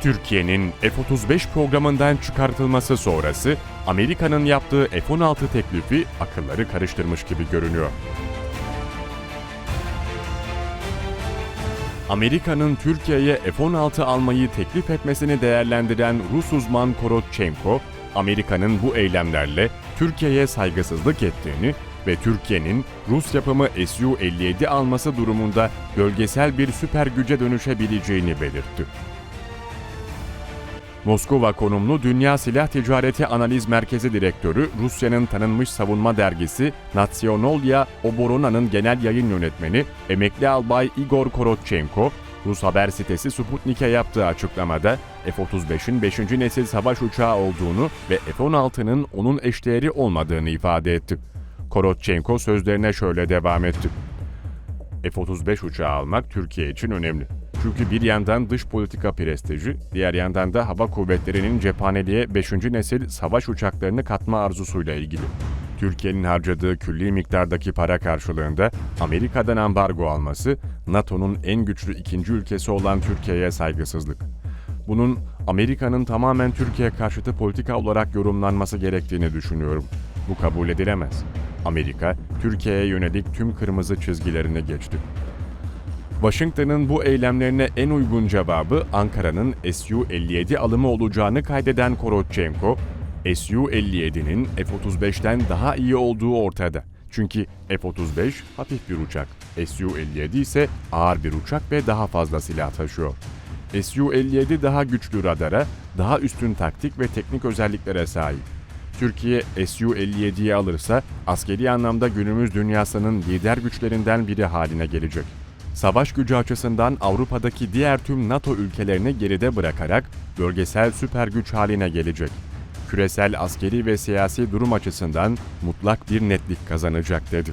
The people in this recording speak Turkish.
Türkiye'nin F-35 programından çıkartılması sonrası Amerika'nın yaptığı F-16 teklifi akılları karıştırmış gibi görünüyor. Amerika'nın Türkiye'ye F-16 almayı teklif etmesini değerlendiren Rus uzman Korotchenko, Amerika'nın bu eylemlerle Türkiye'ye saygısızlık ettiğini ve Türkiye'nin Rus yapımı Su-57 alması durumunda bölgesel bir süper güce dönüşebileceğini belirtti. Moskova konumlu Dünya Silah Ticareti Analiz Merkezi Direktörü, Rusya'nın tanınmış savunma dergisi Natsiyonolya Oborona'nın genel yayın yönetmeni emekli albay Igor Korotchenko, Rus haber sitesi Sputnik'e yaptığı açıklamada F-35'in 5. nesil savaş uçağı olduğunu ve F-16'nın onun eşdeğeri olmadığını ifade etti. Korotchenko sözlerine şöyle devam etti. F-35 uçağı almak Türkiye için önemli. Çünkü bir yandan dış politika prestiji, diğer yandan da hava kuvvetlerinin cephaneliğe 5. nesil savaş uçaklarını katma arzusuyla ilgili. Türkiye'nin harcadığı külli miktardaki para karşılığında Amerika'dan ambargo alması, NATO'nun en güçlü ikinci ülkesi olan Türkiye'ye saygısızlık. Bunun Amerika'nın tamamen Türkiye karşıtı politika olarak yorumlanması gerektiğini düşünüyorum. Bu kabul edilemez. Amerika, Türkiye'ye yönelik tüm kırmızı çizgilerini geçti. Washington'ın bu eylemlerine en uygun cevabı Ankara'nın Su-57 alımı olacağını kaydeden Korotchenko, Su-57'nin F-35'ten daha iyi olduğu ortada. Çünkü F-35 hafif bir uçak, Su-57 ise ağır bir uçak ve daha fazla silah taşıyor. Su-57 daha güçlü radara, daha üstün taktik ve teknik özelliklere sahip. Türkiye Su-57'yi alırsa askeri anlamda günümüz dünyasının lider güçlerinden biri haline gelecek. Savaş gücü açısından Avrupa'daki diğer tüm NATO ülkelerini geride bırakarak bölgesel süper güç haline gelecek. Küresel askeri ve siyasi durum açısından mutlak bir netlik kazanacak dedi.